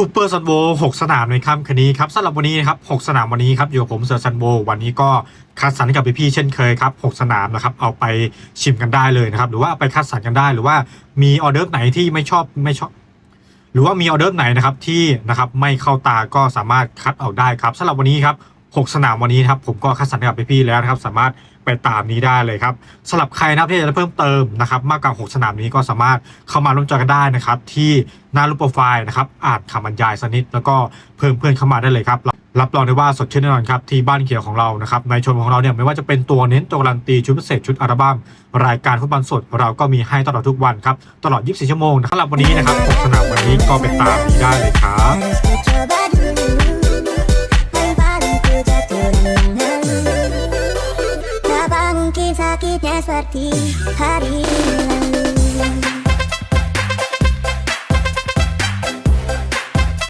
ซูเปอร์ซันโบ6สนามในค่ำคืนนี้ครับสำหรับวันนี้นะครับ6สนามวันนี้ครับอยู่กับผมเซอร์ซันโบวันนี้ก็คัดสรรกับพี่ๆเช่นเคยครับ6สนามนะครับเอาไปชิมกันได้เลยนะครับหรือว่าไปคัดสรรกันได้หรือว่ามีออเดอร์ไหนที่ไม่ชอบไม่ชอบหรือว่ามีออเดอร์ไหนนะครับที่นะครับไม่เข้าตาก็สามารถคัดเอาได้ครับสำหรับวันนี้ครับ 6 สนามวันนี้นะครับผมก็คัดสรรให้กับพี่ๆแล้วนะครับ สามารถไปตามนี้ได้เลยครับสำหรับใครนะครับที่จะเพิ่มเติมนะครับ มากกว่า 6 สนามนี้ก็สามารถเข้ามาร่วมจอยกันได้นะครับ ที่หน้ารูปโปรไฟล์นะครับอ่านคำบรรยายสนิดแล้วก็เพิ่มเพื่อนเข้ามาได้เลยครับรับรองได้ว่าสดชื่นแน่นอนครับที่บ้านเขียวของเรานะครับในชมของเราเนี่ยไม่ว่าจะเป็นตัวเน้นตัวการันตีชุดพิเศษชุดอัลบั้มรายการฟุตบอลสดเราก็มีให้ตลอดทุกวันครับตลอด 24 ชั่วโมงนะครับสำหรับวันนี้นะครับ6สนามวันนี้ก็ไปตามนี้ได้เลยครับ sakit-sakitnya seperti hari lalu